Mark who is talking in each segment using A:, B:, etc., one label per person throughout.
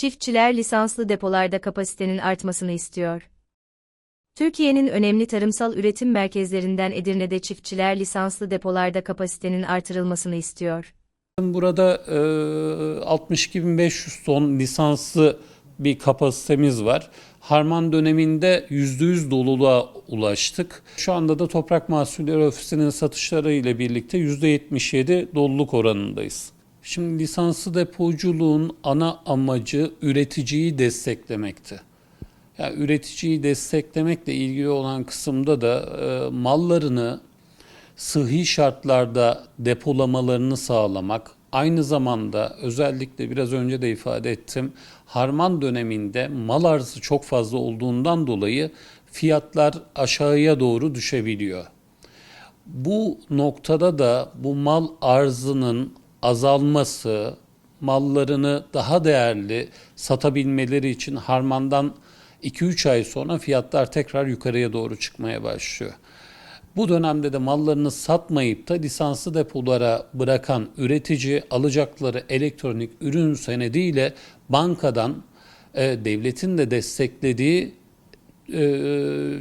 A: Çiftçiler lisanslı depolarda kapasitenin artmasını istiyor. Türkiye'nin önemli tarımsal üretim merkezlerinden Edirne'de çiftçiler lisanslı depolarda kapasitenin artırılmasını istiyor.
B: Burada e, 62.500 ton lisanslı bir kapasitemiz var. Harman döneminde %100 doluluğa ulaştık. Şu anda da Toprak Mahsulleri Ofisi'nin satışları ile birlikte %77 doluluk oranındayız. Şimdi lisanslı depoculuğun ana amacı üreticiyi desteklemekti. Yani üreticiyi desteklemekle ilgili olan kısımda da e, mallarını sıhhi şartlarda depolamalarını sağlamak, aynı zamanda özellikle biraz önce de ifade ettim, harman döneminde mal arzı çok fazla olduğundan dolayı fiyatlar aşağıya doğru düşebiliyor. Bu noktada da bu mal arzının azalması, mallarını daha değerli satabilmeleri için harmandan 2-3 ay sonra fiyatlar tekrar yukarıya doğru çıkmaya başlıyor. Bu dönemde de mallarını satmayıp da lisanslı depolara bırakan üretici alacakları elektronik ürün senediyle bankadan e, devletin de desteklediği e,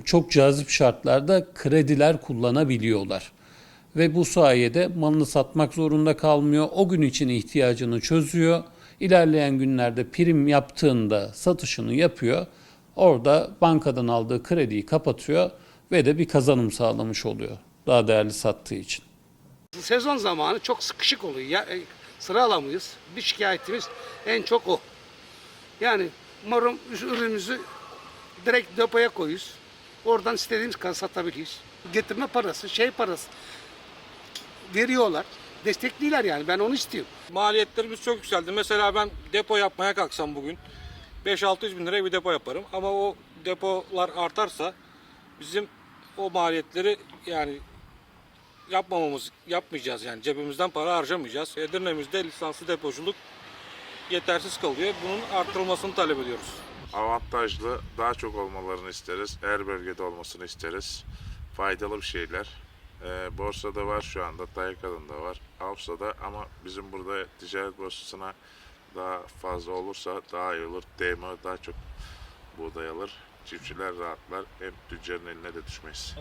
B: çok cazip şartlarda krediler kullanabiliyorlar. Ve bu sayede malını satmak zorunda kalmıyor. O gün için ihtiyacını çözüyor. İlerleyen günlerde prim yaptığında satışını yapıyor. Orada bankadan aldığı krediyi kapatıyor ve de bir kazanım sağlamış oluyor. Daha değerli sattığı için.
C: Sezon zamanı çok sıkışık oluyor. Ya, e, sıra alamıyoruz. Bir şikayetimiz en çok o. Yani marul ürünümüzü direkt depoya koyuyoruz. Oradan istediğimiz kadar satabiliriz. Getirme parası, şey parası veriyorlar. Destekliyorlar yani. Ben onu istiyorum.
D: Maliyetlerimiz çok yükseldi. Mesela ben depo yapmaya kalksam bugün 5-600 bin liraya bir depo yaparım. Ama o depolar artarsa bizim o maliyetleri yani yapmamamız yapmayacağız yani cebimizden para harcamayacağız. Edirne'mizde lisanslı depoculuk yetersiz kalıyor. Bunun arttırılmasını talep ediyoruz.
E: avantajlı, daha çok olmalarını isteriz. Her bölgede olmasını isteriz. Faydalı bir şeyler. Ee, borsada var şu anda, Tayyaka'da da var, Avsa'da ama bizim burada ticaret borsasına daha fazla olursa daha iyi olur. DMO daha çok buğday alır. Çiftçiler rahatlar. Hem tüccarın eline de düşmeyiz.